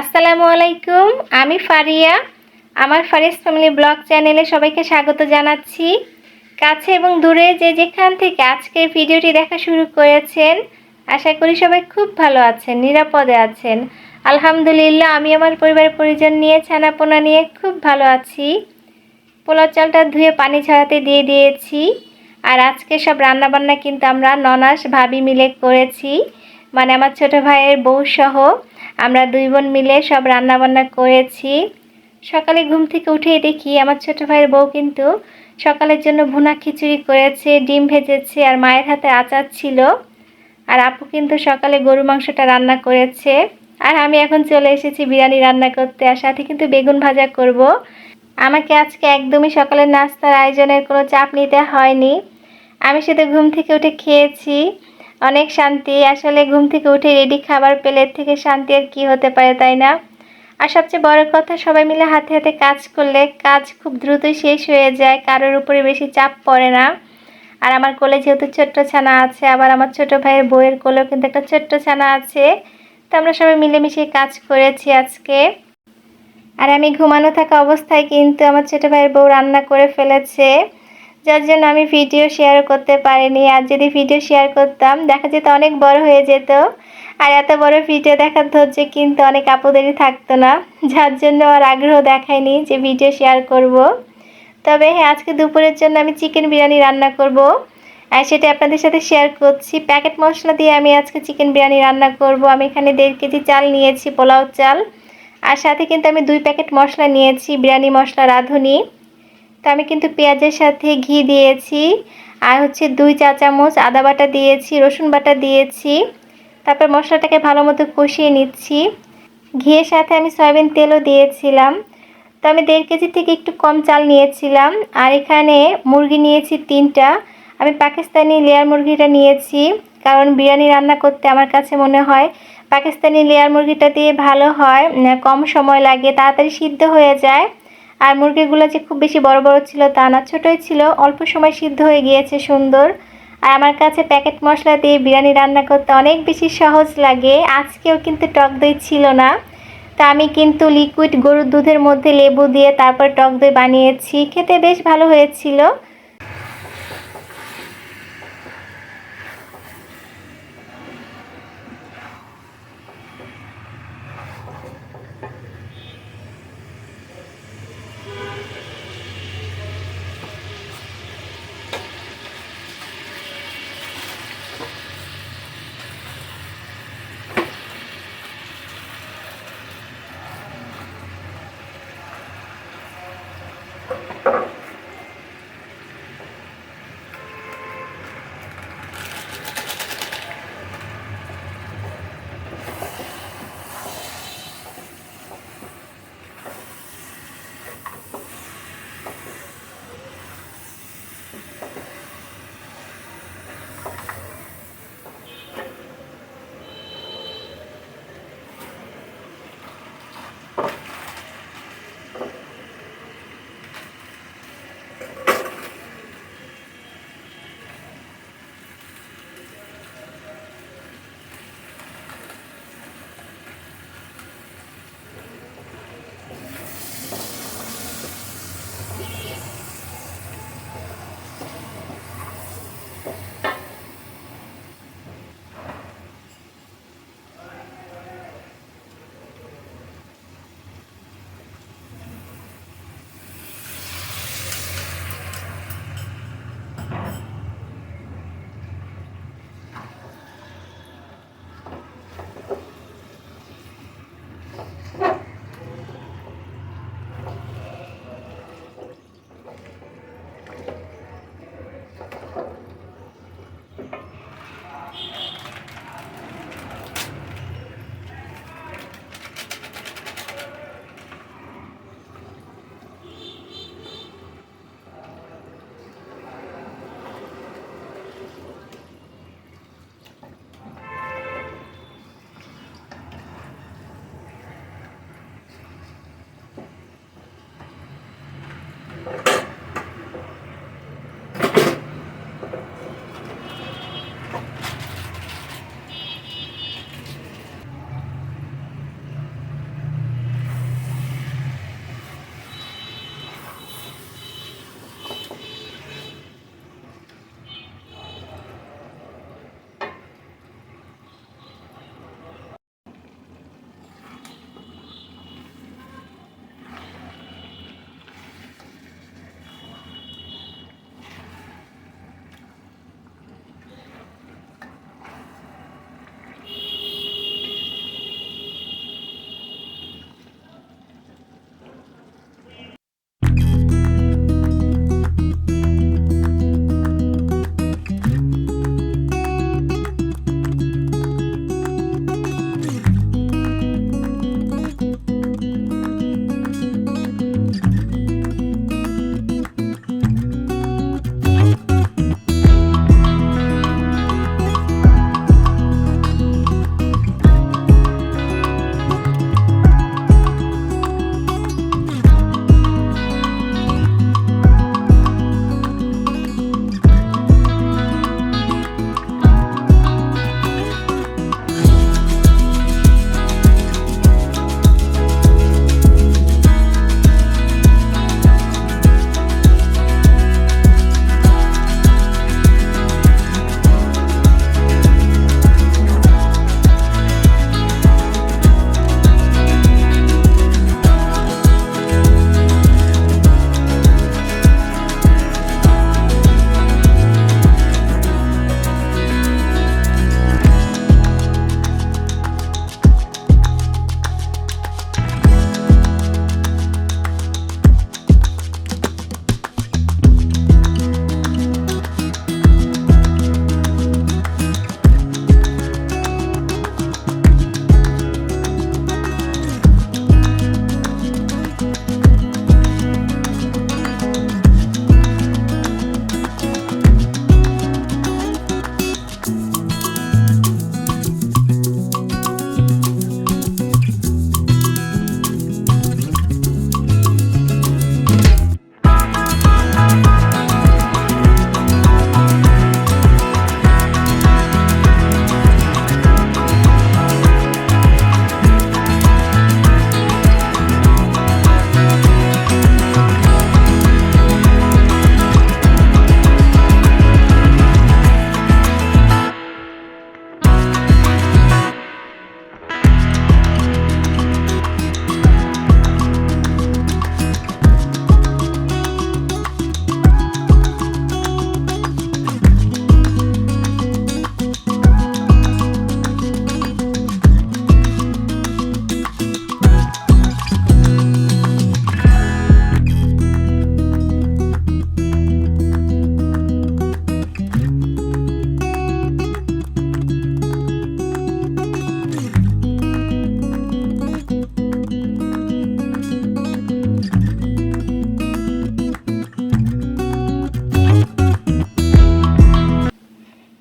আসসালামু আলাইকুম, আমি ফারিয়া। আমার ফারিস ফ্যামিলি ব্লগ চ্যানেলে সবাইকে স্বাগত জানাচ্ছি। কাছে এবং দূরে যে যেখান থেকে আজকে ভিডিওটি দেখা শুরু করেছেন, আশা করি সবাই খুব ভালো আছেন, নিরাপদে আছেন। আলহামদুলিল্লাহ, আমি আমার পরিবার পরিজন নিয়ে, ছানাপোনা নিয়ে খুব ভালো আছি। পোলাও চালটা ধুয়ে পানি ঝরাতে দিয়ে দিয়েছি। আর আজকে সব রান্নাবান্না কিন্তু আমরা ননাস, ভাবি মিলে করেছি। মানে আমার ছোট ভাইয়ের বউ সহ। আমরা দুই বোন মিলে সব রান্নাবান্না করেছি। সকালে ঘুম থেকে উঠেই দেখি আমার ছোট ভাইয়ের বউ কিন্তু সকালের জন্য ভুনা খিচুড়ি করেছে, ডিম ভেজেছে আর মায়ের হাতে আচার ছিল। আর আপু কিন্তু সকালে গরু মাংসটা রান্না করেছে। আর আমি এখন চলে এসেছি বিরিয়ানি রান্না করতে আর সাথে কিন্তু বেগুন ভাজা করব। আমাকে আজকে একদমই সকালের নাস্তার আয়োজনের কোনো চাপ নিতে হয়নি। আমি শুধু ঘুম থেকে উঠে খেয়েছি। অনেক শান্তি। আসলে ঘুম থেকে উঠে রেডি খাবার পেলে থেকে শান্তি আর কী হতে পারে, তাই না? আর সবচেয়ে বড় কথা, সবাই মিলে হাতে হাতে কাজ করলে কাজ খুব দ্রুতই শেষ হয়ে যায়, কারোর উপরে বেশি চাপ পড়ে না। আর আমার কোলে যেহেতু ছোট্ট ছানা আছে, আবার আমার ছোট ভাইয়ের বইয়ের কোলেও কিন্তু একটা ছোট্ট ছানা আছে। তো আমরা সবাই মিলেমিশে কাজ করেছি আজকে। আর আমি ঘুমানো থাকা অবস্থায় কিন্তু আমার ছোট ভাইয়ের বউ রান্না করে ফেলেছে। যার জন্য আমি ভিডিও শেয়ার করতে পারিনি। আর যদি ভিডিও শেয়ার করতাম, দেখা যেত অনেক বড় হয়ে যেত। আর এত বড় ভিডিও দেখার ধৈর্য কিন্তু অনেক আপুদেরই থাকতো না। যার জন্য আর আগ্রহ দেখায়নি যে ভিডিও শেয়ার করব। তবে হ্যাঁ আজকে দুপুরের জন্য আমি চিকেন বিরিয়ানি রান্না করব। আর সেটা আপনাদের সাথে শেয়ার করছি। প্যাকেট মশলা দিয়ে আমি আজকে চিকেন বিরিয়ানি রান্না করব। আমি এখানে দেড় কেজি চাল নিয়েছি, পোলাও চাল। আর সাথে কিন্তু আমি দুই প্যাকেট মশলা নিয়েছি, বিরিয়ানি মশলা রাঁধুনি। তো আমি কিন্তু পেঁয়াজের সাথে ঘি দিয়েছি। আর হচ্ছে দুই চা চামচ আদা বাটা দিয়েছি, রসুন বাটা দিয়েছি। তারপর মশলাটাকে ভালো মতো কষিয়ে নিচ্ছি। ঘিয়ের সাথে আমি সয়াবিন তেলও দিয়েছিলাম। তো আমি দেড় কেজি থেকে একটু কম চাল নিয়েছিলাম। আর এখানে মুরগি নিয়েছি তিনটা। আমি পাকিস্তানি লেয়ার মুরগিটা নিয়েছি, কারণ বিরিয়ানি রান্না করতে আমার কাছে মনে হয় পাকিস্তানি লেয়ার মুরগিটা দিয়ে ভালো হয় কম সময় লাগে, তাড়াতাড়ি সিদ্ধ হয়ে যায়। আর মুরগিগুলো যে খুব বেশি বড় বড় ছিল তা না, ছোটোই ছিল, অল্প সময় সিদ্ধ হয়ে গিয়েছে সুন্দর। আর আমার কাছে প্যাকেট মশলা দিয়ে বিরিয়ানি রান্না করতে অনেক বেশি সহজ লাগে, আজকেও কিন্তু টক দই ছিল না। তো আমি কিন্তু লিকুইড গরুর দুধের মধ্যে লেবু দিয়ে তারপর টক দই বানিয়েছি, খেতে বেশ ভালো হয়েছিল।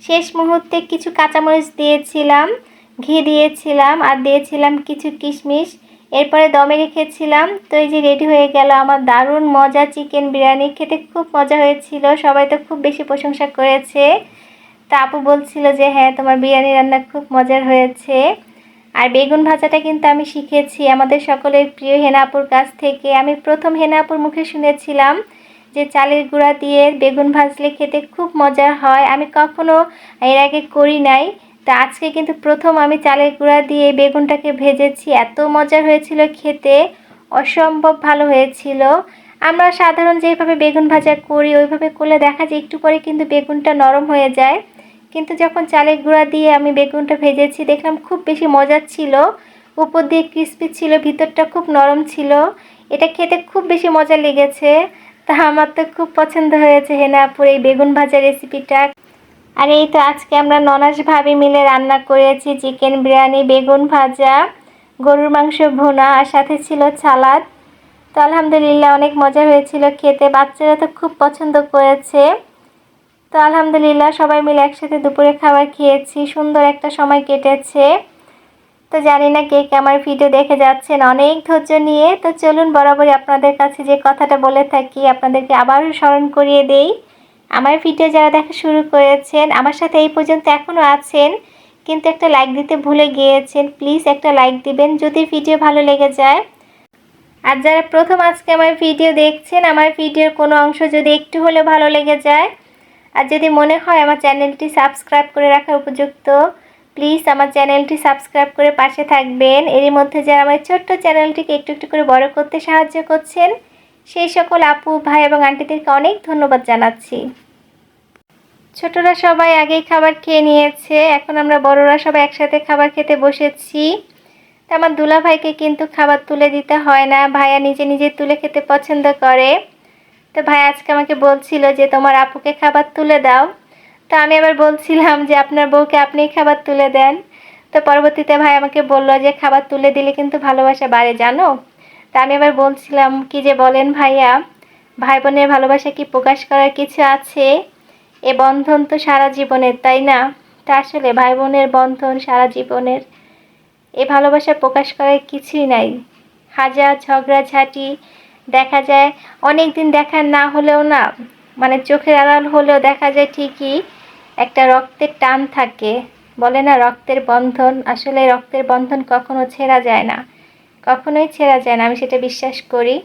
শেষ মুহূর্তে কিছু কাঁচামরিচ দিয়েছিলাম, ঘি দিয়েছিলাম আর দিয়েছিলাম কিছু কিশমিশ। এরপরে দমে রেখেছিলাম। তো এই যে রেডি হয়ে গেল আমার দারুণ মজা চিকেন বিরিয়ানি। খেতে খুব মজা হয়েছিল, সবাই তো খুব বেশি প্রশংসা করেছে। তা আপু বলছিল যে হ্যাঁ তোমার বিরিয়ানি রান্না খুব মজার হয়েছে। আর বেগুন ভাজাটা কিন্তু আমি শিখেছি আমাদের সকলের প্রিয় হেনাপুর কাছ থেকে। আমি প্রথম হেনাপুর মুখে শুনেছিলাম যে চালের গুঁড়া দিয়ে বেগুন ভাজলে খেতে খুব মজার হয়। আমি কখনো এর আগে করি নাই। তা আজকে কিন্তু প্রথম আমি চালের গুঁড়া দিয়ে বেগুনটাকে ভেজেছি। এত মজার হয়েছিল খেতে। অসম্ভব ভালো হয়েছিল। আমরা সাধারণ যেভাবে বেগুন ভাজা করি, ওইভাবে করলে দেখা যায় একটু পরে কিন্তু বেগুনটা নরম হয়ে যায়। কিন্তু যখন চালের গুঁড়া দিয়ে আমি বেগুনটা ভেজেছি, দেখলাম খুব বেশি মজার ছিল। উপর দিয়ে ক্রিস্পি ছিল, ভিতরটা খুব নরম ছিল। এটা খেতে খুব বেশি মজা লেগেছে। তা আমার তো খুব পছন্দ হয়েছে হেনাপুর এই বেগুন ভাজা রেসিপিটা আর এই তো আজকে আমরা ননাস ভাবি মিলে রান্না করেছি চিকেন বিরিয়ানি, বেগুন ভাজা, গরুর মাংস ভুনা আর সাথে ছিল সালাদ তো আলহামদুলিল্লাহ অনেক মজা হয়েছিল খেতে, বাচ্চারা তো খুব পছন্দ করেছে। তো আলহামদুলিল্লাহ সবাই মিলে একসাথে দুপুরে খাবার খেয়েছি, সুন্দর একটা সময় কেটেছে। তো জানি না কে কে আমার ভিডিও দেখে যাচ্ছেন। অনেক ধৈর্য নিয়ে। তো চলুন বরাবরই আপনাদের কাছে যে কথাটা বলে থাকি, আপনাদেরকে আবারও স্মরণ করিয়ে দেই। আমার ভিডিও যারা দেখা শুরু করেছেন, আমার সাথে এই পর্যন্ত এখনও আছেন, কিন্তু একটা লাইক দিতে ভুলে গিয়েছেন প্লিজ একটা লাইক দিবেন, যদি ভিডিও ভালো লেগে যায়। আর যারা প্রথম আজকে আমার ভিডিও দেখছেন, আমার ভিডিওর কোনো অংশ যদি একটু হলেও ভালো লেগে যায়, আর যদি মনে হয় আমার চ্যানেলটি সাবস্ক্রাইব করে রাখা উপযুক্ত প্লিজ আমার চ্যানেলটি সাবস্ক্রাইব করে পাশে থাকবেন। এরই মধ্যে যারা আমার ছোট্ট চ্যানেলটিকে একটু একটু করে বড় করতে সাহায্য করছেন, সেই সকল আপু, ভাই এবং আন্টিদেরকে অনেক ধন্যবাদ জানাচ্ছি। ছোটরা সবাই আগেই খাবার খেয়ে নিয়েছে, এখন আমরা বড়রা সবাই একসাথে খাবার খেতে বসেছি। তো আমার দুলা ভাইকে কিন্তু খাবার তুলে দিতে হয় না, ভাইয়া নিজে নিজে তুলে খেতে পছন্দ করে। তো ভাই আজকে আমাকে বলছিল যে তোমার আপুকে খাবার তুলে দাও। তো আমি আবার বলছিলাম যে আপনার বউকে আপনিই খাবার তুলে দেন। তো পরবর্তীতে ভাই আমাকে বলল যে খাবার তুলে দিলে কিন্তু ভালোবাসা বাড়ে, জানো? তা আমি আবার বলছিলাম, কি যে বলেন ভাইয়া ভাই বোনের ভালোবাসা কি প্রকাশ করার কিছু আছে? এ বন্ধন তো সারা জীবনের, তাই না? তা আসলে ভাই বোনের বন্ধন সারা জীবনের, এ ভালোবাসা প্রকাশ করার কিছুই নাই। হাজার ঝগড়াঝাঁটি দেখা যায় অনেক দিন দেখা না হলেও না মানে চোখের আড়াল হলেও দেখা যায় ঠিকই একটা রক্তের টান থাকে। বলে না রক্তের বন্ধন? আসলে রক্তের বন্ধন কখনো ছেঁড়া যায় না। কখনোই ছেঁড়া যায় না, আমি সেটা বিশ্বাস করি।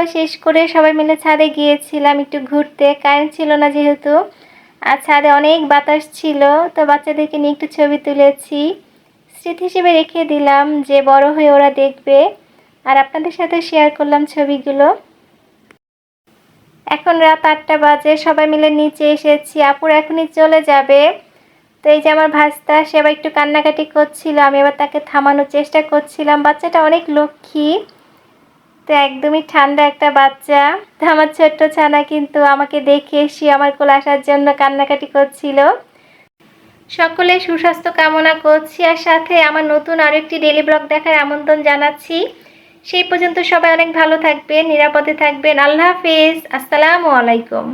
দাওয়া শেষ করে সবাই মিলে ছাদে গিয়েছিলাম একটু ঘুরতে। কারেন্ট ছিল না যেহেতু। আর ছাদে অনেক বাতাস ছিল, তো বাচ্চাদেরকে নিয়ে একটু ছবি তুলেছি। স্মৃতি হিসেবে রেখে দিলাম যে বড় হয়ে ওরা দেখবে। আর আপনাদের সাথে শেয়ার করলাম ছবিগুলো। এখন রাত আটটা বাজে, সবাই মিলে নিচে এসেছি। আপুর এখনই চলে যাবে। তো এই যে আমার ভাস্তা, সে আবার একটু কান্নাকাটি করছিল, আমি আবার তাকে থামানোর চেষ্টা করছিলাম। বাচ্চাটা অনেক লক্ষ্মী। তো একদমই ঠান্ডা একটা বাচ্চা। তো আমার ছোট্ট ছানা কিন্তু আমাকে দেখে সে আমার কোলে আসার জন্য কান্নাকাটি করছিল। সকলে সুস্বাস্থ্য কামনা করছি আর সাথে আমার নতুন আরেকটি ডেলি ব্লগ দেখার আমন্ত্রণ জানাচ্ছি। সেই পর্যন্ত সবাই অনেক ভালো থাকবেন, নিরাপদে থাকবেন। আল্লাহ হাফেজ। আসসালামু আলাইকুম।